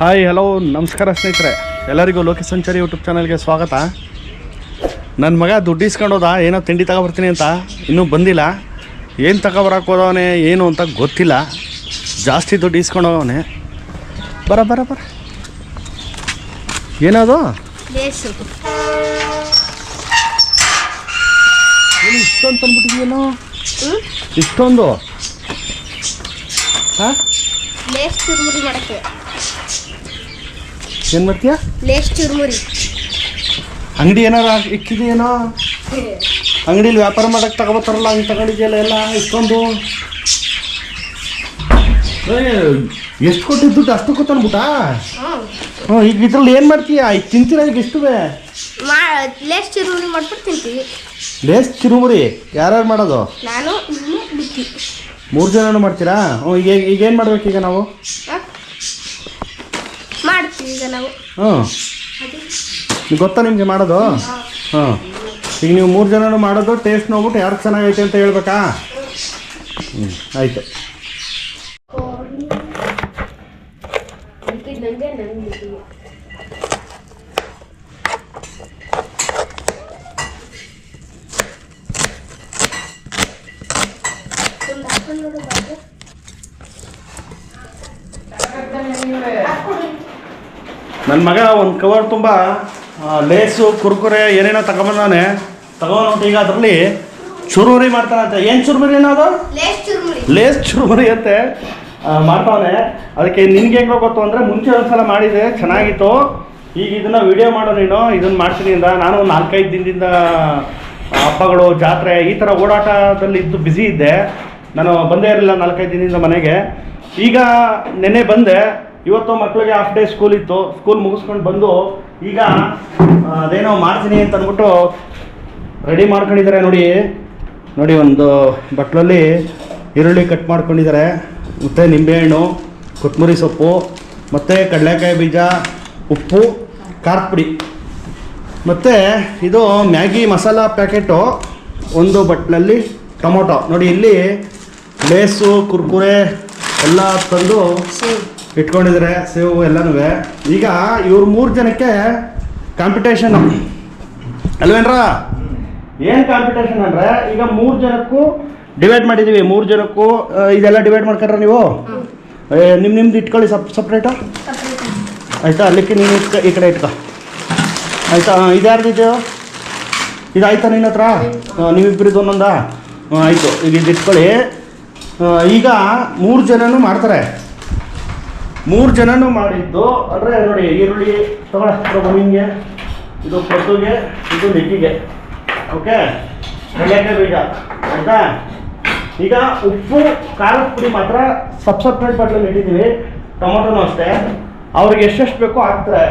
Hi hello ನಮಸ್ಕಾರ ಸ್ನೇಹಿತರೆ. ಎಲ್ಲರಿಗೂ ಲೋಕಿ ಸಂಚಾರಿ ಯೂಟ್ಯೂಬ್ ಚಾನಲ್ಗೆ ಸ್ವಾಗತ. ನನ್ನ ಮಗ ದುಡ್ಡು ಇಸ್ಕೊಂಡೋದ ಏನೋ ತಿಂಡಿ ತಗೊಬರ್ತೀನಿ ಅಂತ. ಇನ್ನೂ ಬಂದಿಲ್ಲ. ಏನು ತಗೊಬರಕ್ಕೆ ಹೋದವನೆ ಏನು ಅಂತ ಗೊತ್ತಿಲ್ಲ. ಜಾಸ್ತಿ ದುಡ್ಡು ಇಸ್ಕೊಂಡೋಗವನೆ ಬರ ಬರ ಬರ. ಏನದು? ಇಷ್ಟೊಂದು ತಂದ್ಬಿಟ್ಟಿದ್ಯೇನೋ? ಇಷ್ಟೊಂದು? ಹಾಂ? ಏನು ಮಾಡ್ತೀಯ? ಲೇಸ್ ಚುರುಮುರಿ. ಅಂಗಡಿ ಏನಾರ ಇಕ್ಕಿದೆಯೇನೋ? ಅಂಗಡಿಲಿ ವ್ಯಾಪಾರ ಮಾಡಕ್ಕೆ ತಗೋಬತ್ತಾರಲ್ಲ ಹಂಗೆ ತಗೊಂಡಿದ್ಯಲ್ಲ ಎಲ್ಲ ಇಷ್ಟೊಂದು? ಎಷ್ಟು ಕೊಟ್ಟಿದ್ದು ದುಡ್ಡು ಅಷ್ಟು ಕೊತ್ತನ್ಬಿಟ್ಟಾ? ಹ್ಞೂ ಈಗ ಇದ್ರಲ್ಲಿ ಏನು ಮಾಡ್ತೀಯ? ಈಗ ತಿಂತೀರ ಈಗ ಎಷ್ಟು ಮಾ ಲೇಸ್ ಚುರುಮುರಿ ಮಾಡ್ಬಿಟ್ಟು ತಿಂತೀವಿ. ಲೇಸ್ ಚಿರುಮುರಿ? ಯಾರ್ಯಾರು ಮಾಡೋದು? ನಾನು ಮೂರು ಜನನು ಮಾಡ್ತೀರಾ? ಹ್ಞೂ ಈಗ ಈಗ ಏನು ಮಾಡ್ಬೇಕು ಈಗ ನಾವು ಹ್ಞೂ. ಗೊತ್ತಾ ನಿಮಗೆ ಮಾಡೋದು? ಹಾಂ ಈಗ ನೀವು ಮೂರು ಜನನು ಮಾಡೋದು ಟೇಸ್ಟ್ ನೋಡ್ಬಿಟ್ಟು ಯಾರು ಚೆನ್ನಾಗೈತೆ ಅಂತ ಹೇಳ್ಬೇಕಾ? ಹ್ಞೂ, ಆಯಿತು. ನನ್ನ ಮಗ ಒಂದು ಕವರ್ ತುಂಬ ಲೇಸು ಕುರ್ಕುರೆ ಏನೇನೋ ತಗೊಂಬಂದಾನೆ. ತಗೊಂಡು ಈಗ ಅದರಲ್ಲಿ ಚುರುಮುರಿ ಮಾಡ್ತಾನಂತೆ ಏನು ಚುರುಮುರಿ ಅದು? ಲೇಸ್ ಚುರುಮುರಿ. ಅಂತೆ. ಮಾಡ್ತಾವನೆ. ಅದಕ್ಕೆ ನಿನ್ಗೆ ಹೆಂಗೋ ಗೊತ್ತು ಅಂದರೆ ಮುಂಚೆ ಒಂದ್ಸಲ ಮಾಡಿದೆ ಚೆನ್ನಾಗಿತ್ತು. ಈಗ ಇದನ್ನ ವಿಡಿಯೋ ಮಾಡೋ ನೀನು ಇದನ್ನ ಮಾಡ್ತೀನಿ ಅಂದ. ನಾನು ಒಂದು ನಾಲ್ಕೈದು ದಿನದಿಂದ ಹಬ್ಬಗಳು ಜಾತ್ರೆ ಈ ಥರ ಓಡಾಟದಲ್ಲಿ ಇದ್ದು ಬ್ಯುಸಿ ಇದ್ದೆ. ನಾನು ಬಂದೇ ಇರಲಿಲ್ಲ ನಾಲ್ಕೈದು ದಿನದಿಂದ ಮನೆಗೆ. ಈಗ ನೆನ್ನೆ ಬಂದೆ. ಇವತ್ತು ಮಕ್ಕಳಿಗೆ ಹಾಫ್ ಡೇ ಸ್ಕೂಲ್ ಇತ್ತು. ಸ್ಕೂಲ್ ಮುಗಿಸ್ಕೊಂಡು ಬಂದು ಈಗ ಅದೇನೋ ಮಾಡ್ತೀನಿ ಅಂತ ಅಂದ್ಬಿಟ್ಟು ರೆಡಿ ಮಾಡ್ಕೊಂಡಿದ್ದಾರೆ ನೋಡಿ. ನೋಡಿ ಒಂದು ಬಟ್ಲಲ್ಲಿ ಈರುಳ್ಳಿ ಕಟ್ ಮಾಡ್ಕೊಂಡಿದ್ದಾರೆ. ಮತ್ತು ನಿಂಬೆಹಣ್ಣು ಕೊತ್ತಂಬರಿ ಸೊಪ್ಪು, ಮತ್ತು ಕಡಲೆಕಾಯಿ ಬೀಜ, ಉಪ್ಪು, ಖಾರದ ಪುಡಿ. ಮತ್ತು ಇದು ಮ್ಯಾಗಿ ಮಸಾಲ ಪ್ಯಾಕೆಟು, ಒಂದು ಬಟ್ಲಲ್ಲಿ ಟೊಮೊಟೊ. ನೋಡಿ ಇಲ್ಲಿ ಲೇಸು, ಕುರ್ಕುರೆ ಎಲ್ಲ ತಂದು ಇಟ್ಕೊಂಡಿದ್ದಾರೆ ಸೇವು ಎಲ್ಲನೂ ಈಗ ಇವ್ರ ಮೂರು ಜನಕ್ಕೆ ಕಾಂಪಿಟೇಷನ್ ಅಲ್ವೇನ್ರ? ಏನು ಕಾಂಪಿಟೇಷನ್ ಅಂದರೆ ಈಗ ಮೂರು ಜನಕ್ಕೂ ಡಿವೈಡ್ ಮಾಡಿದ್ದೀವಿ ಮೂರು ಜನಕ್ಕೂ ಇದೆಲ್ಲ ಡಿವೈಡ್ ಮಾಡ್ಕೊಂಡ್ರ ನೀವು? ನಿಮ್ಮ ನಿಮ್ ನಿಮ್ದು ಇಟ್ಕೊಳ್ಳಿ ಸಪ್ ಸಪ್ರೇಟಾ ಆಯಿತಾ? ಅಲ್ಲಿಕ್ಕೆ ನೀನು ಇಟ್ಕ ಈ ಕಡೆ ಇಟ್ಕೊ. ಆಯಿತಾ? ಇದು ಆಯ್ತಾ ನಿನ್ನ ಹತ್ರ? ನೀವಿಬ್ಬರಿದ್ದು ಒಂದೊಂದಾ? ಆಯಿತು. ಈಗ ಇದು ಇಟ್ಕೊಳ್ಳಿ. ಈಗ ಮೂರು ಜನನು ಮಾಡ್ತಾರೆ. ಮೂರು ಜನನು ಮಾಡಿದ್ದು, ಅಂದರೆ ನೋಡಿ, ಈರುಳ್ಳಿ ತಗೊಳ ನಿಮಗೆ ಇದು ಪೊತ್ತುಗೆ ಇದು ನೆಕ್ಕಿಗೆ ಓಕೆ ಕಡಲೆಕಾಯಿ ಬೀಜ. ಆಯಿತಾ? ಈಗ ಉಪ್ಪು, ಖಾರದ ಪುಡಿ ಮಾತ್ರ ಸಬ್ ಸಪ್ರೇಟ್ ಬಾಟ್ಲಲ್ಲಿ ಇಟ್ಟಿದ್ದೀವಿ. ಟೊಮೊಟೊನೂ ಅಷ್ಟೇ. ಅವ್ರಿಗೆ ಎಷ್ಟೆಷ್ಟು ಬೇಕೋ ಹಾಕ್ತಾರೆ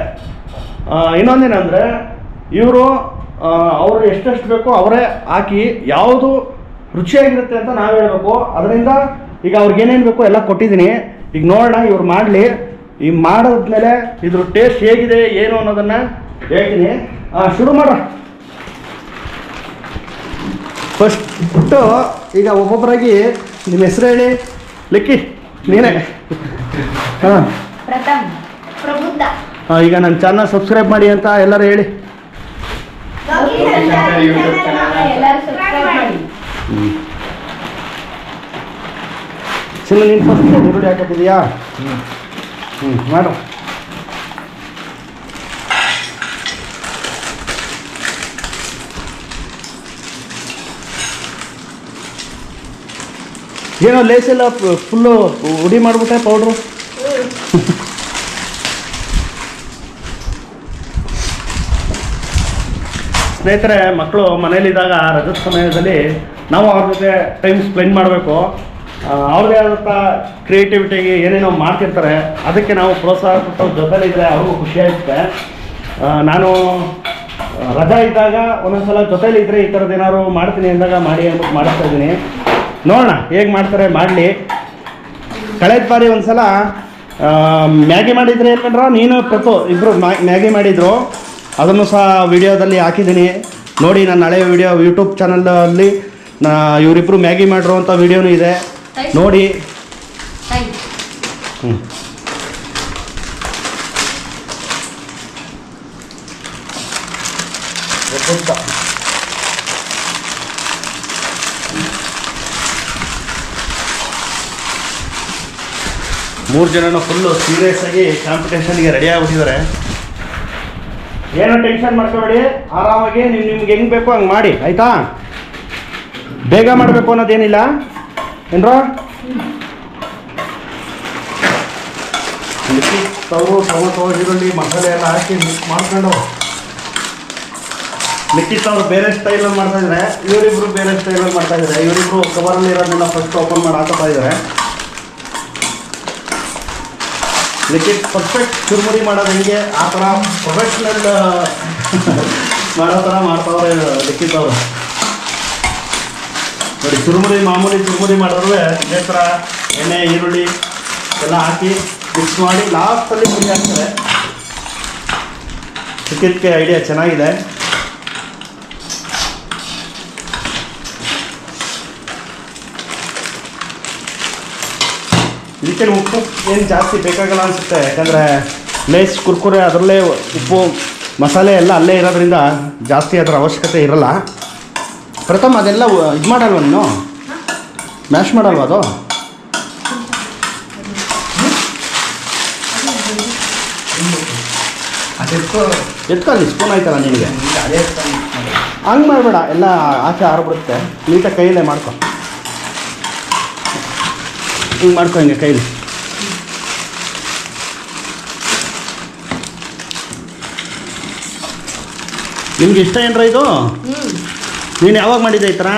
ಇನ್ನೊಂದೇನಂದರೆ, ಇವರು ಅವರು ಎಷ್ಟೆಷ್ಟು ಬೇಕೋ ಅವರೇ ಹಾಕಿ ಯಾವುದು ರುಚಿಯಾಗಿರುತ್ತೆ ಅಂತ ನಾವು ಹೇಳಬೇಕು. ಅದರಿಂದ ಈಗ ಅವ್ರಿಗೆ ಏನೇನು ಬೇಕೋ ಎಲ್ಲ ಕೊಟ್ಟಿದ್ದೀನಿ. ಈಗ ನೋಡೋಣ ಇವ್ರು ಮಾಡಲಿ. ಈಗ ಮಾಡಿದ್ಮೇಲೆ ಇದ್ರ ಟೇಸ್ಟ್ ಹೇಗಿದೆ ಏನು ಅನ್ನೋದನ್ನು ಹೇಳ್ತೀನಿ. ಶುರು ಮಾಡ ಫಸ್ಟು ಈಗ ಒಬ್ಬೊಬ್ಬರಾಗಿ ನಿಮ್ಮ ಹೆಸರು ಹೇಳಿ? ಲಿಕ್ಕಿ ನೀನೇ. ಹಾಂ. ಪ್ರಬುದ್ಧ. ಈಗ ನನ್ನ ಚಾನಲ್ ಸಬ್ಸ್ಕ್ರೈಬ್ ಮಾಡಿ ಅಂತ ಎಲ್ಲರೂ ಹೇಳಿ. ಸಿಲ್ಲ ನೀನು ಫಸ್ಟ್ ಈರುಳ್ಳಿ ಹಾಕತ್ತಿದೆಯಾ ಹ್ಞೂ ಮಾಡು. ಏನೋ ಲೇಸ್ ಎಲ್ಲ ಫುಲ್ಲು ಉಡಿ ಮಾಡಿಬಿಟ್ಟೆ ಪೌಡ್ರು ಸ್ನೇಹಿತರೆ ಮಕ್ಕಳು ಮನೇಲಿದ್ದಾಗ ರಜದ ಸಮಯದಲ್ಲಿ ನಾವು ಅವ್ರ ಜೊತೆ ಟೈಮ್ ಸ್ಪೆಂಡ್ ಮಾಡಬೇಕು. ಅವ್ರದೇ ಆದಂಥ ಕ್ರಿಯೇಟಿವಿಟಿಗೆ ಏನೇನೋ ಮಾಡ್ತಿರ್ತಾರೆ, ಅದಕ್ಕೆ ನಾವು ಪ್ರೋತ್ಸಾಹ ಕೊಟ್ಟು ಜೊತೆಲಿದ್ದರೆ ಅವ್ರಿಗೂ ಖುಷಿ ಆಗುತ್ತೆ. ನಾನು ರಜಾ ಇದ್ದಾಗ ಒಂದೊಂದ್ಸಲ ಜೊತೆಲಿ ಇದ್ದರೆ ಈ ಥರದ್ದು ಏನಾದ್ರು ಮಾಡ್ತೀನಿ ಅಂದಾಗ ಮಾಡಿ ಅಂದ್ಬಿಟ್ಟು ಮಾಡಿಸ್ತಾ ಇದ್ದೀನಿ. ನೋಡೋಣ, ಹೇಗೆ ಮಾಡ್ತಾರೆ ಮಾಡಲಿ. ಕಳೆದ ಬಾರಿ ಒಂದ್ಸಲ ಸಲ ಮ್ಯಾಗಿ ಮಾಡಿದರೆ ಏನ್ಕಂಡ್ರ ನೀನು ಪ್ರತು ಇಬ್ಬರು ಮ್ಯಾಗಿ ಮಾಡಿದ್ರು. ಅದನ್ನು ಸಹ ವಿಡಿಯೋದಲ್ಲಿ ಹಾಕಿದ್ದೀನಿ. ನೋಡಿ, ನನ್ನ ಹಳೆಯ ವಿಡಿಯೋ ಯೂಟ್ಯೂಬ್ ಚಾನಲಲ್ಲಿ ನಾ ಇವರಿಬ್ಬರು ಮ್ಯಾಗಿ ಮಾಡಿರೋ ಅಂಥ ವಿಡಿಯೋನೂ ಇದೆ. ನೋಡಿ. ಹ್ಞೂ ಮೂರು ಜನ ಫುಲ್ಲು ಸೀರಿಯಸ್ ಆಗಿ ಕಾಂಪಿಟೇಷನ್ಗೆ ರೆಡಿ ಆಗ್ಬಿಟ್ಟಿದ್ದಾರೆ. ಏನೋ ಟೆನ್ಷನ್ ಮಾಡ್ಕೋಬೇಡಿ. ಆರಾಮಾಗಿ ನೀವು ನಿಮ್ಗೆ ಹೆಂಗ್ ಬೇಕೋ ಹಂಗೆ ಮಾಡಿ ಆಯಿತಾ? ಬೇಗ ಮಾಡಬೇಕು ಅನ್ನೋದೇನಿಲ್ಲ. ಏನ್ರೋ? ಮಿಕ್ಸಿ ತವರು ಟೊಮೊಟೊ ಈರುಳ್ಳಿ, ಮಸಾಲೆ ಎಲ್ಲ ಹಾಕಿ ಮಿಕ್ಸ್ ಮಾಡ್ಕೊಂಡು ಮಿಕ್ಕಿತ್ ಅವರು ಬೇರೆ ಸ್ಟೈಲಲ್ಲಿ ಮಾಡ್ತಾ ಇದ್ರೆ. ಇವರಿಬ್ರು ಬೇರೆ ಸ್ಟೈಲಲ್ಲಿ ಮಾಡ್ತಾ ಇದ್ರೆ. ಇವರಿಬ್ರು ಕವರಲ್ಲಿ ಇರೋದನ್ನೆಲ್ಲ ಫಸ್ಟ್ ಓಪನ್ ಮಾಡಿ ಹಾಕೋತಾ ಇದ್ದಾರೆ ಲಿಕ್ವಿಡ್ ಪರ್ಫೆಕ್ಟ್ ಚುರುಮುರಿ ಮಾಡೋದು ಹೆಂಗೆ ಆ ಥರ ಪ್ರೊಫೆಷ್ನಲ್ ಮಾಡೋ ಥರ ಮಾಡ್ತಾವ್ರೆ ಲಿಕ್ವಿಡ್ ಅವರು ನೋಡಿ ಚುರುಮುರಿ ಮಾಮೂಲಿ ಚುರುಮುರಿ ಮಾಡೋದ್ರೆ ಇದೇ ಥರ ಎಣ್ಣೆ, ಈರುಳ್ಳಿ ಎಲ್ಲ ಹಾಕಿ ಮಿಕ್ಸ್ ಮಾಡಿ ಲಾಸ್ಟಲ್ಲಿ ಪುಡಿ ಹಾಕ್ತಾರೆ. ಲಿಕ್ವಿಡ್ಗೆ ಐಡಿಯಾ ಚೆನ್ನಾಗಿದೆ. ಇದಕ್ಕೆ ಉಪ್ಪು ಏನು ಜಾಸ್ತಿ ಬೇಕಾಗಲ್ಲ ಅನಿಸುತ್ತೆ, ಯಾಕಂದರೆ ಲೇಸ್ ಕುರ್ಕುರೆ ಅದರಲ್ಲೇ ಉಪ್ಪು, ಮಸಾಲೆ ಎಲ್ಲ ಅಲ್ಲೇ ಇರೋದ್ರಿಂದ ಜಾಸ್ತಿ ಅದರ ಅವಶ್ಯಕತೆ ಇರಲ್ಲ. ಪ್ರಥಮ ಅದೆಲ್ಲ ಇದು ಮಾಡಲ್ವ ನೀನು? ಮ್ಯಾಶ್ ಮಾಡಲ್ವ ಅದು? ಎತ್ಕೊಳ್ಳಿ ಎತ್ಕೊ ಅಲ್ಲಿ ಸ್ಪೂನ್ ಆಯ್ತಲ್ಲ ನಿನಗೆ. ಅದೇ ಹಂಗೆ ಮಾಡಬೇಡ ಎಲ್ಲ ಆಚೆ ಆರ್ಬಿಡುತ್ತೆ. ನೀಟಾಗಿ ಕೈಯಲ್ಲೇ ಮಾಡ್ಕೊ. ಹಿಂಗೆ ಮಾಡ್ಕೊ ಹಿಂಗೆ ಕೈಲಿ. ನಿಮ್ಗೆ ಇಷ್ಟ ಏನ್ರ ಇದು? ನೀನು ಯಾವಾಗ ಮಾಡಿದ್ದೆ ಈ ಥರ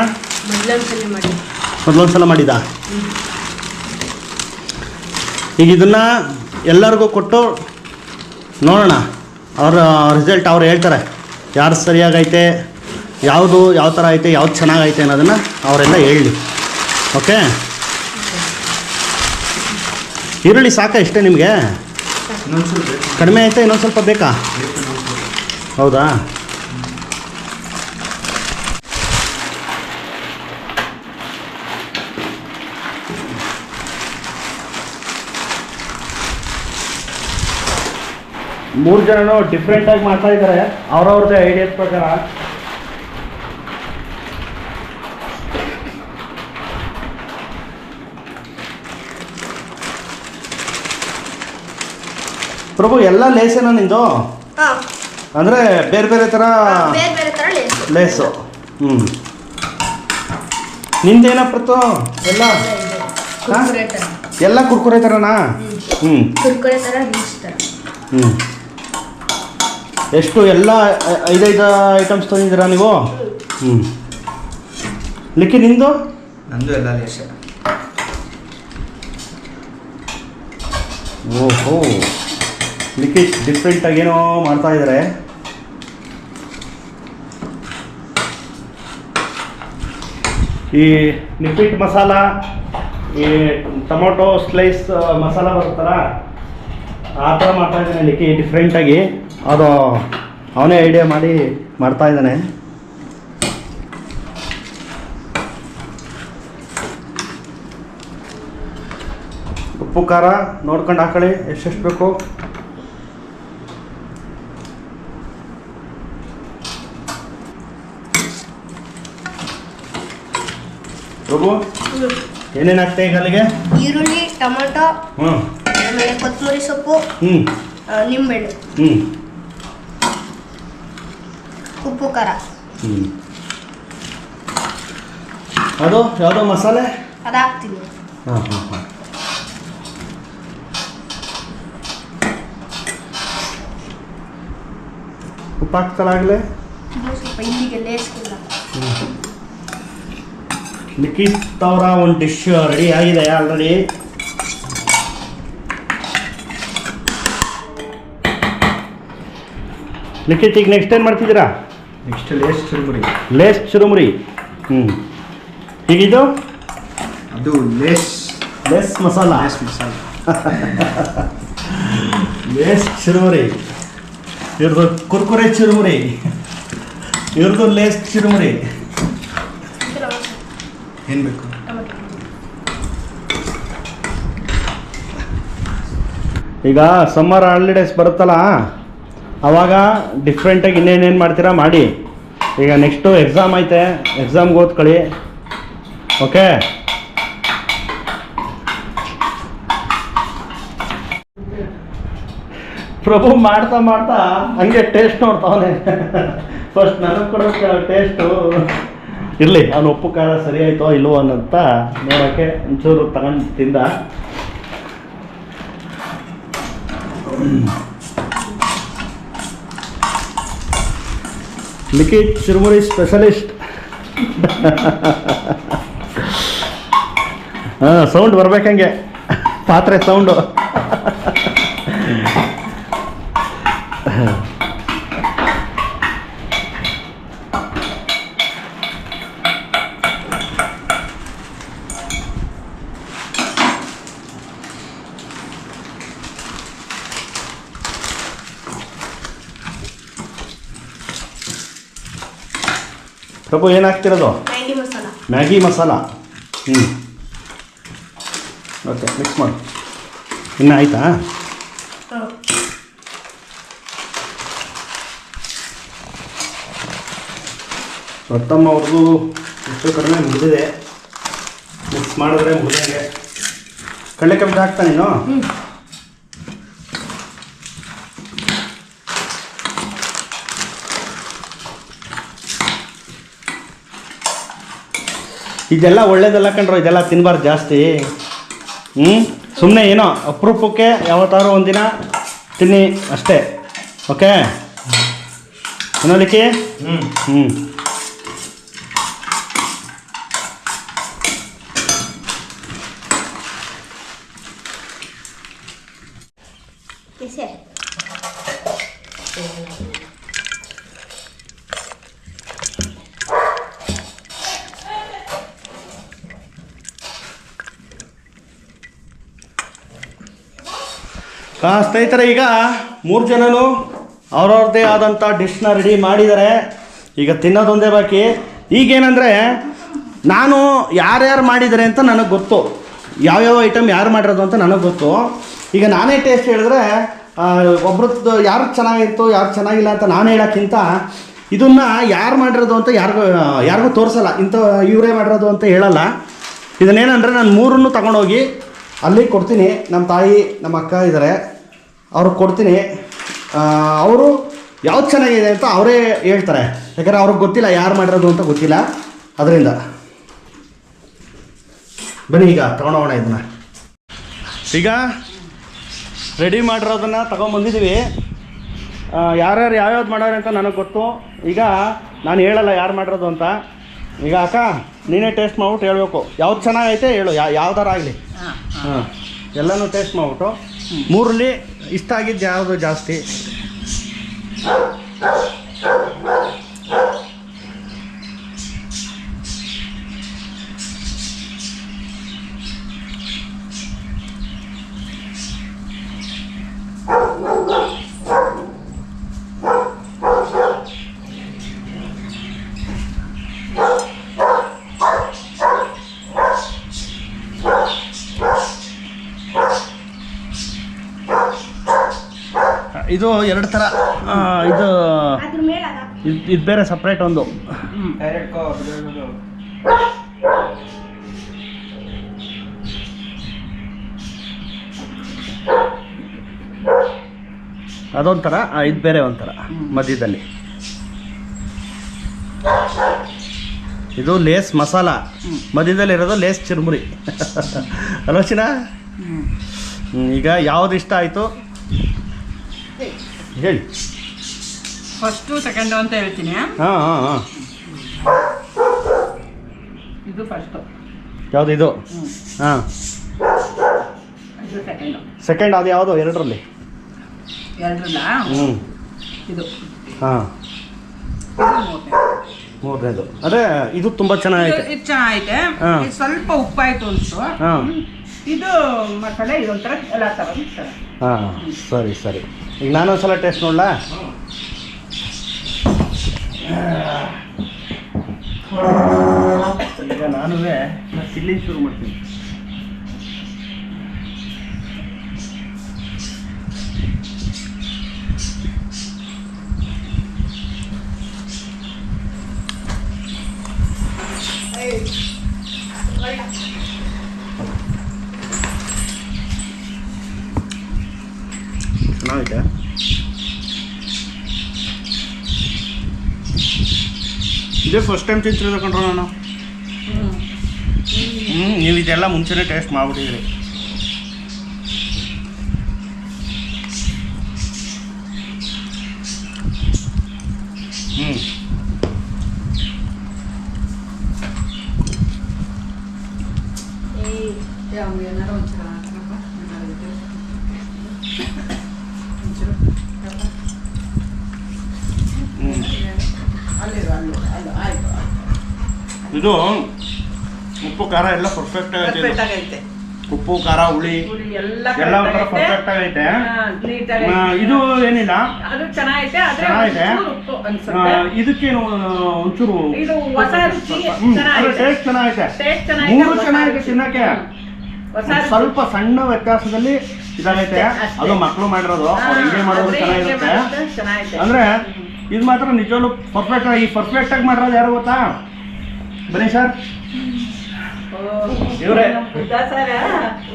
ಮೊದಲೊಂದು ಸಲ ಮಾಡಿದ ಈಗ ಇದನ್ನು ಎಲ್ಲರಿಗೂ ಕೊಟ್ಟು ನೋಡೋಣ. ಅವರ ರಿಸಲ್ಟ್ ಅವ್ರು ಹೇಳ್ತಾರೆ. ಯಾರು ಸರಿಯಾಗೈತೆ ಯಾವುದು ಯಾವ ಥರ ಐತೆ ಯಾವ್ದು ಚೆನ್ನಾಗೈತೆ ಅನ್ನೋದನ್ನು ಅವರೆಲ್ಲ ಹೇಳಿ. ಓಕೆ? ಈರುಳ್ಳಿ ಸಾಕ ಇಷ್ಟೇ ನಿಮಗೆ? ಕಡಿಮೆ ಐತೆ ಇನ್ನೊಂದು ಸ್ವಲ್ಪ ಬೇಕಾ? ಹೌದಾ? ಮೂರು ಜನನು ಡಿಫ್ರೆಂಟ್ ಆಗಿ ಮಾಡ್ತಾ ಇದ್ದಾರೆ ಅವ್ರವ್ರದ್ದೇ ಐಡಿಯಾಸ್ ಪ್ರಕಾರ. ಪ್ರಭು ಎಲ್ಲ ಲೇಸೇನಾ ನಿಂದು? ಅಂದ್ರೆ ಅಂದರೆ ಬೇರೆ ಬೇರೆ ಥರ ಲೇಸು. ಹ್ಞೂ ನಿಂದೇನಪ್ಪ ಎಲ್ಲ? ಎಲ್ಲ ಕುರ್ಕುರೆ ಥರನಾ ಹ್ಞೂ ಹ್ಞೂ ಎಷ್ಟು ಎಲ್ಲ ಐದೈದು ಐಟಮ್ಸ್ ತಂದಿದ್ದೀರಾ ನೀವು? ಹ್ಞೂ ಲಿಕ್ಕಿ ನಿಂದು? ನಂದು ಎಲ್ಲ ಲೇಷ ಓಹೋ. ಲಿಕ್ಕಿ ಡಿಫ್ರೆಂಟಾಗಿ ಏನೋ ಮಾಡ್ತಾ ಇದ್ದಾರೆ ಈ ನಿಪ್ಪಿಟ್ ಮಸಾಲ ಈ ಟೊಮೊಟೊ ಸ್ಲೈಸ್ ಮಸಾಲ ಬರುತ್ತಲ್ಲ ಆ ಥರ ಮಾಡ್ತಾ ಇದ್ದಾನೆ ಲಿಕ್ಕಿ ಡಿಫ್ರೆಂಟಾಗಿ ಅದು ಅವನೇ ಐಡಿಯಾ ಮಾಡಿ ಮಾಡ್ತಾ ಇದ್ದಾನೆ. ಉಪ್ಪು ಖಾರ ನೋಡ್ಕೊಂಡು ಹಾಕೊಳ್ಳಿ ಎಷ್ಟೆಷ್ಟು ಬೇಕು. ಪ್ರಭು ಏನೇನು ಹಾಕ್ತೆ ಈಗ ಅಲ್ಲಿಗೆ? ಈರುಳ್ಳಿ ಟೊಮೊಟೊ ಹ್ಞೂ ಆಮೇಲೆ ಕೊತ್ತಂಬರಿ ಸೊಪ್ಪು ಹ್ಞೂ ನಿಂಬೆಹಣ್ಣು. ಹ್ಞೂ ಉಪ್ಪು ಖಾರ. ಹ್ಞೂ ಅದು ಯಾವುದೋ ಮಸಾಲೆ? ಅದು ಹಾಕ್ತೀನಿ ಹಾಂ ಹಾಂ ಹಾಂ. ಉಪ್ಪು ಹಾಕ್ತಲಾಗಲೇ ಇನ್ನೂ ಸ್ವಲ್ಪ ಇಲ್ಲಿಗೆ ಲೇಸ್ಗಿಲ್ಲ ಲಿಖಿತ್ ಅವರ ಒಂದು ಡಿಶ್ ರೆಡಿ ಆಗಿದೆ ಆಲ್ರೆಡಿ ಲಿಖಿತ್ ಈಗ ನೆಕ್ಸ್ಟ್ ಏನ್ ಮಾಡ್ತಿದ್ದೀರಾ? Next Lay's churumuri. Lay's churumuri. ಹ್ಞೂ ಹೀಗಿದು ಅದು Lay's Lay's masala Lay's masala Lay's churumuri. ಇವ್ರದ್ದು ಕುರ್ಕುರೆ ಚುರುಮುರಿ. ಇವ್ರದ್ದು ಲೇಸ್ ಚುರುಮುರಿ. ಏನು ಬೇಕು? ಈಗ ಸಮ್ಮರ್ ಹಾಲಿಡೇಸ್ ಬರುತ್ತಲ್ಲ? ಆವಾಗ ಡಿಫ್ರೆಂಟಾಗಿ ಇನ್ನೇನೇನು ಮಾಡ್ತೀರಾ? ಮಾಡಿ. ಈಗ ನೆಕ್ಸ್ಟು ಎಕ್ಸಾಮ್ ಐತೆ. ಎಕ್ಸಾಮ್ಗೆ ಓದ್ಕೊಳ್ಳಿ. ಓಕೆ ಪ್ರಭು ಮಾಡ್ತಾ ಮಾಡ್ತಾ ಹಂಗೆ ಟೇಸ್ಟ್ ನೋಡ್ತಾವನೆ. ಫಸ್ಟ್ ನನಗೆ ಕೊಡೋಕೆ ಟೇಸ್ಟು ಇರಲಿ, ಅವನು ಉಪ್ಪು ಖಾರ ಸರಿ ಆಯ್ತೋ ಇಲ್ಲೋ ಅನ್ನಂತ ನೋಡೋಕ್ಕೆ ಒಂಚೂರು ತಗೊಂಡು ತಿಂದ. ಲಿಖಿತ್ ಚಿರುಮುರಿ ಸ್ಪೆಷಲಿಸ್ಟ್. ಹಾಂ ಸೌಂಡ್ ಬರ್ಬೇಕಂಗೆ ಪಾತ್ರೆ ಸೌಂಡು ಪ್ರಭು ಏನು ಮ್ಯಾಗಿ ಮಸಾಲ ಮ್ಯಾಗಿ ಮಸಾಲ ಹ್ಞೂ ಓಕೆ ಮಿಕ್ಸ್ ಮಾಡಿ. ಇನ್ನೂ ಆಯಿತಾ? ಹಾಂ. ಅವ್ರದ್ದು ಅವ್ರಿಗೂ ಹೆಚ್ಚು ಕಡಿಮೆ ಮುಗಿದಿದೆ. ಮಿಕ್ಸ್ ಮಾಡಿದ್ರೆ ಮುಗಿದಂಗೆ. ಕಡಲೆಕಾಯಿ ಬೀಜ ಇದೆಲ್ಲ ಒಳ್ಳೇದೆಲ್ಲ ಕಂಡ್ರೆ ಇದೆಲ್ಲ ತಿನ್ನಬಾರ್ದು ಜಾಸ್ತಿ. ಹ್ಞೂ ಸುಮ್ಮನೆ ಏನೋ ಅಪರೂಪಕ್ಕೆ ಯಾವತ್ತಾದ್ರೂ ಒಂದಿನ ತಿನ್ನಿ ಅಷ್ಟೇ. ಓಕೆ ಏನೋಲಿಕ್ಕೆ ಹ್ಞೂ ಹ್ಞೂ ಸ್ನೇಹಿತರೆ, ಈಗ ಮೂರು ಜನನು ಅವ್ರವ್ರದ್ದೇ ಆದಂಥ ಡಿಶ್ನ ರೆಡಿ ಮಾಡಿದ್ದಾರೆ. ಈಗ ತಿನ್ನೋದೊಂದೇ ಬಾಕಿ. ಈಗೇನಂದರೆ, ನಾನು ಯಾರ್ಯಾರು ಮಾಡಿದ್ದಾರೆ ಅಂತ ನನಗೆ ಗೊತ್ತು. ಯಾವ್ಯಾವ ಐಟಮ್ ಯಾರು ಮಾಡಿರೋದು ಅಂತ ನನಗೆ ಗೊತ್ತು. ಈಗ ನಾನೇ ಟೇಸ್ಟ್ ಹೇಳಿದ್ರೆ ಒಬ್ರದ್ದು ಯಾರು ಚೆನ್ನಾಗಿತ್ತು ಯಾರು ಚೆನ್ನಾಗಿಲ್ಲ ಅಂತ ನಾನು ಹೇಳೋಕ್ಕಿಂತ ಇದನ್ನು ಯಾರು ಮಾಡಿರೋದು ಅಂತ ಯಾರಿಗೂ ಯಾರಿಗೂ ತೋರಿಸಲ್ಲ. ಇಂಥ ಇವರೇ ಮಾಡಿರೋದು ಅಂತ ಹೇಳಲ್ಲ. ಇದನ್ನೇನಂದರೆ ನಾನು ಮೂರನ್ನು ತಗೊಂಡೋಗಿ ಅಲ್ಲಿ ಕೊಡ್ತೀನಿ. ನಮ್ಮ ತಾಯಿ, ನಮ್ಮ ಅಕ್ಕ ಇದ್ದಾರೆ ಅವ್ರಿಗೆ ಕೊಡ್ತೀನಿ. ಅವರು ಯಾವ್ದು ಚೆನ್ನಾಗಿದೆ ಅಂತ ಅವರೇ ಹೇಳ್ತಾರೆ. ಯಾಕಂದರೆ ಅವ್ರಿಗೆ ಗೊತ್ತಿಲ್ಲ ಯಾರು ಮಾಡಿರೋದು ಅಂತ ಗೊತ್ತಿಲ್ಲ. ಅದರಿಂದ. ಬನ್ನಿ ಈಗ ತೊಗೊಂಡೋಗೋಣ ಇದನ್ನ. ಈಗ ರೆಡಿ ಮಾಡಿರೋದನ್ನು ತೊಗೊಂಬಂದಿದ್ದೀವಿ ಯಾರ್ಯಾರು ಯಾವ್ಯಾವ್ದು ಮಾಡೋರು ಅಂತ ನನಗೆ ಗೊತ್ತು. ಈಗ ನಾನು ಹೇಳಲ್ಲ ಯಾರು ಮಾಡಿರೋದು ಅಂತ. ಈಗ ಅಕ್ಕ, ನೀನೇ ಟೇಸ್ಟ್ ಮಾಡ್ಬಿಟ್ಟು ಹೇಳ್ಬೇಕು. ಯಾವ್ದು ಚೆನ್ನಾಗೈತೆ ಹೇಳು. ಯಾ, ಯಾವ್ದಾರ ಆಗಲಿ. ಹಾಂ. ಎಲ್ಲನೂ ಟೇಸ್ಟ್ ಮಾಡ್ಬಿಟ್ಟು ಮೂರಲ್ಲಿ ಇಷ್ಟ ಆಗಿದ್ದು ಯಾವುದು ಜಾಸ್ತಿ? ಇದು ಎರಡು ಥರ ಇದು ಇದು ಇದು ಬೇರೆ ಸಪ್ರೇಟ್ ಒಂದು. ಅದೊಂಥರ ಇದು ಬೇರೆ ಒಂಥರ ಮಧ್ಯದಲ್ಲಿ. ಇದು ಲೇಸ್ ಮಸಾಲ ಮಧ್ಯದಲ್ಲಿ ಇರೋದು ಲೇಸ್ ಚಿರುಮುರಿ. ಅಲೋಚಿನ ಈಗ ಯಾವ್ದು ಇಷ್ಟ ಆಯಿತು? ಹೇಳಿ. ಫಸ್ಟು ಸೆಕೆಂಡು ಅಂತ ಹೇಳ್ತೀನಿ. ಹಾಂ ಹಾಂ ಹಾಂ. ಇದು ಫಸ್ಟು ಯಾವುದು ಇದು? ಹಾಂ. ಇದು ಸೆಕೆಂಡು ಸೆಕೆಂಡ್ ಅದು ಯಾವುದು? ಎರಡರಲ್ಲಿ. ಎರಡರಲ್ಲ? ಹ್ಞೂ ಇದು. ಹಾಂ. ಮೂರನೇದು. ಅದೇ ಇದು ತುಂಬ ಚೆನ್ನಾಗಿದೆ ಇದು ಚೆನ್ನಾಗೈತೆ. ಹಾ. ಇದು ಸ್ವಲ್ಪ ಉಪ್ಪಾಯ್ತು ಅನ್ಸು. ಹಾಂ. ಇದು ಮಸಾಲೆ ಇದೊಂಥರ ಎಲ್ಲ ಥರ ಮಿಕ್ಸರ್ ಹಾಂ ಸರಿ ಸರಿ. ಈಗ ನಾನು ಒಂದ್ಸಲ ಟೇಸ್ಟ್ ನೋಡಲಾ? ಈಗ ನಾನು ಚಿಲ್ಲಿ ಶುರು ಮಾಡ್ತೀನಿ ಚೆನ್ನಾಗೈತೆ ಇದೇ ಫಸ್ಟ್ ಟೈಮ್ ತಿಂತಿರೋದು ಕಂಡ್ರೆ ನಾನು. ಹ್ಞೂ ನೀವು ಇದೆಲ್ಲ ಮುಂಚೆನೇ ಟೇಸ್ಟ್ ಮಾಡಿಬಿಟ್ಟಿದ್ರಿ. ಹ್ಞೂ ಏನಾರು ಇದು ಉಪ್ಪು ಖಾರ ಎಲ್ಲ ಪರ್ಫೆಕ್ಟ್ ಆಗೈತೆ. ಉಪ್ಪು ಖಾರ ಹುಳಿ ಎಲ್ಲ ಒಂಥರ ಪರ್ಫೆಕ್ಟ್ ಆಗೈತೆ. ಇದು ಏನಿಲ್ಲ. ಅದು ಚೆನ್ನಾಗೈತೆ ಇದಕ್ಕೇನು ಒಂಚೂರು. ಟೇಸ್ಟ್ ಚೆನ್ನಾಗೈತೆ. ಮೂರು ಚೆನ್ನಾಗೈತೆ ತಿನ್ನಕ್ಕೆ. ಸ್ವಲ್ಪ ಸಣ್ಣ ವ್ಯತ್ಯಾಸದಲ್ಲಿ ಇದಾಗೈತೆ. ಅದು ಮಕ್ಕಳು ಮಾಡಿರೋದು. ಹಿಂಗೆ ಮಾಡೋದು ಚೆನ್ನಾಗಿರುತ್ತೆ. ಅಂದ್ರೆ ಇದು ಮಾತ್ರ ನಿಜವಾಗ್ಲು ಪರ್ಫೆಕ್ಟ್ ಈ ಪರ್ಫೆಕ್ಟ್ ಆಗಿ ಮಾಡಿರೋದು ಯಾರು ಗೊತ್ತಾ? ಬನ್ನಿ ಸರ್. ಇವ್ರೇ.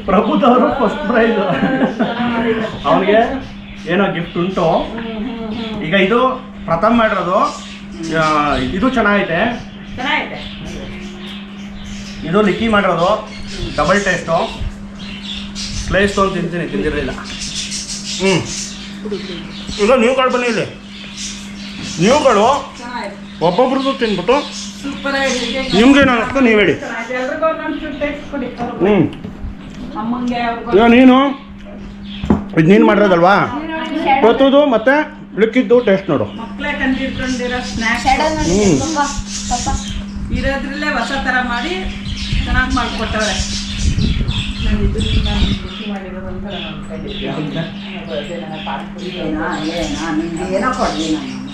ಪ್ರಭುದವರು ಫಸ್ಟ್ ಪ್ರೈಸ್ ಅವನಿಗೆ ಏನೋ ಗಿಫ್ಟ್ ಉಂಟು. ಈಗ ಇದು ಪ್ರಥಮ ಮಾಡಿರೋದು. ಇದು ಚೆನ್ನಾಗೈತೆ. ಇದು ಲಿಕ್ಕಿ ಮಾಡಿರೋದು. ಡಬಲ್ ಟೇಸ್ಟು ಸ್ಲೈಸ್ ತೊಗೊಂಡು ತಿಂತೀನಿ, ತಿಂದಿರಲಿಲ್ಲ. ಹ್ಞೂ ಈಗ ನೀವುಗಳು ಬನ್ನಿ ಇಲ್ಲಿ. ನೀವುಗಳು ಒಬ್ಬೊಬ್ರದ್ದು ಆಗಿದೆ ನಿಮ್ಗೇನು ಅನ್ನಿಸ್ತು ನೀವು ಹೇಳಿ. ಹ್ಞೂ ಅಯ್ಯೋ ಅವ್ರಿಗೂ. ನೀನು? ಇದು ನೀನು ಮಾಡಿರೋದಲ್ವಾ? ಪ್ರತಿದು ಮತ್ತೆ ಲಿಕ್ಕಿದ್ದು ಟೇಸ್ಟ್ ನೋಡು. ಇರೋದ್ರಲ್ಲೇ ಹೊಸ ಥರ ಮಾಡಿ ಚೆನ್ನಾಗಿ ಮಾಡಿಕೊಟ್ಟವ್ರೆ. ಏನೋ ಕೊಡ್ಲಿ ನಾನು.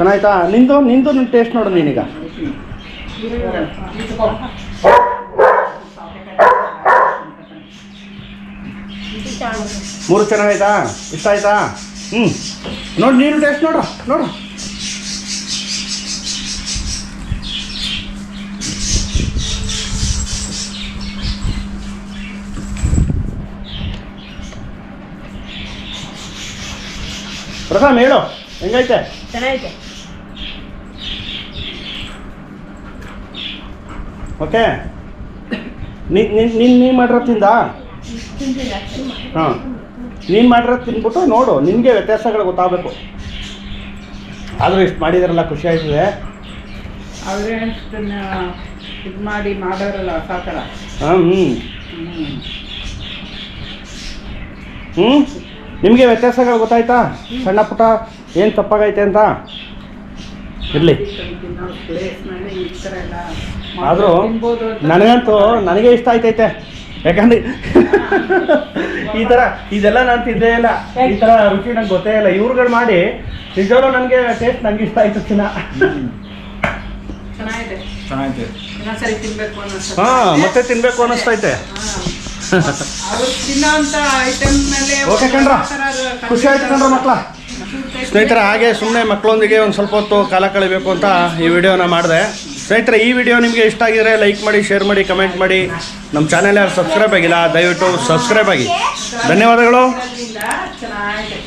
ಚೆನ್ನಾಯ್ತಾ? ನಿಂದು ನಿಂದು ನಿನ್ನ ಟೇಸ್ಟ್ ನೋಡು ನೀನೀಗ. ಮೂರು ಚೆನ್ನಾಗಾಯ್ತಾ ಇಷ್ಟ ಆಯ್ತಾ ಹ್ಞೂ ನೋಡಿ, ನೀನು ಟೇಸ್ಟ್ ನೋಡು ನೋಡು. ಪ್ರಥಮ್ ಹೇಳು. ಹೆಂಗೈತೆ? ಚೆನ್ನಾಗಿದೆ ಓಕೆ? ನೀ ನೀನು ಮಾಡಿರೋ ತಿಂದಾ. ಹಾಂ. ನೀನು ಮಾಡಿರೋದು ತಿಂದ್ಬಿಟ್ಟು ನೋಡು ನಿನಗೆ ವ್ಯತ್ಯಾಸಗಳು ಗೊತ್ತಾಗಬೇಕು. ಆದರೂ ಇಷ್ಟು ಮಾಡಿದಾರಲ್ಲ ಖುಷಿ ಆಯ್ತದೆ. ಅವರೇ ಇದು ಮಾಡಿ ಮಾಡೋರಲ್ಲ ಹಾಂ ಹ್ಞೂ ನಿಮಗೆ ವ್ಯತ್ಯಾಸಗಳು ಗೊತ್ತಾಯ್ತಾ? ಸಣ್ಣ ಪುಟ್ಟ ಏನು ತಪ್ಪಾಗೈತೆ ಅಂತ? ಇರಲಿ. ಆದರೂ ನನಗಂತೂ ನನಗೆ ಇಷ್ಟ ಆಯ್ತೈತೆ. ಯಾಕಂದ್ರೆ ಈ ಥರ ಇದೆಲ್ಲ ನಾನು ತಿದ್ದೇ ಇಲ್ಲ. ಈ ಥರ ರುಚಿ ನಂಗೆ ಗೊತ್ತೇ ಇಲ್ಲ. ಇವ್ರುಗಳು ಮಾಡಿ ನಿಜವಾಗ್ಲೂ ನನಗೆ ಟೇಸ್ಟ್ ನಂಗೆ ಇಷ್ಟ ಆಯ್ತು ಚಿನ್ನ. ತಿನ್ಬೇಕು ಹಾಂ ಮತ್ತೆ ತಿನ್ನಬೇಕು ಅನ್ನಿಸ್ತೈತೆ. ಓಕೆ ಕಣ್ರ. ಖುಷಿ ಆಯ್ತು ಕಣ್ರ ಮಕ್ಕಳ ಸ್ನೇಹಿತರ ಹಾಗೆ ಸುಮ್ಮನೆ ಮಕ್ಕಳೊಂದಿಗೆ ಒಂದು ಸ್ವಲ್ಪ ಹೊತ್ತು ಕಾಲ ಕಳಿಬೇಕು ಅಂತ ಈ ವಿಡಿಯೋನ ಮಾಡಿದೆ. ಸ್ನೇಹಿತರೆ ಈ ವಿಡಿಯೋ ನಿಮಗೆ ಇಷ್ಟ ಆಗಿದ್ರೆ ಲೈಕ್ ಮಾಡಿ ಶೇರ್ ಮಾಡಿ ಕಮೆಂಟ್ ಮಾಡಿ. ನಮ್ಮ ಚಾನೆಲ್ ಯಾರು ಸಬ್ಸ್ಕ್ರೈಬ್ ಆಗಿಲ್ಲ ದಯವಿಟ್ಟು ಸಬ್ಸ್ಕ್ರೈಬ್ ಆಗಿ. ಧನ್ಯವಾದಗಳು. ಚೆನ್ನಾಗಿದೆ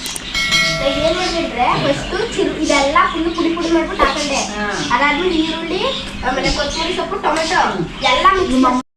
ಈಗ ಏನ್ ಮಾಡಿದ್ರೆ ಫಸ್ಟ್ ಚಿರು ಇದೆಲ್ಲ ಫುಲ್ ಪುಡಿ ಪುಡಿ ಮಾಡ್ಬಿಟ್ಟು ಹಾಕೊಂಡೆ ಅದಾದ್ಮೇಲೆ ಈರುಳ್ಳಿ ಆಮೇಲೆ ಕೊತ್ತಂಬರಿ ಸೊಪ್ಪು ಟೊಮೆಟೊ ಎಲ್ಲ ಮಿಕ್ಸ್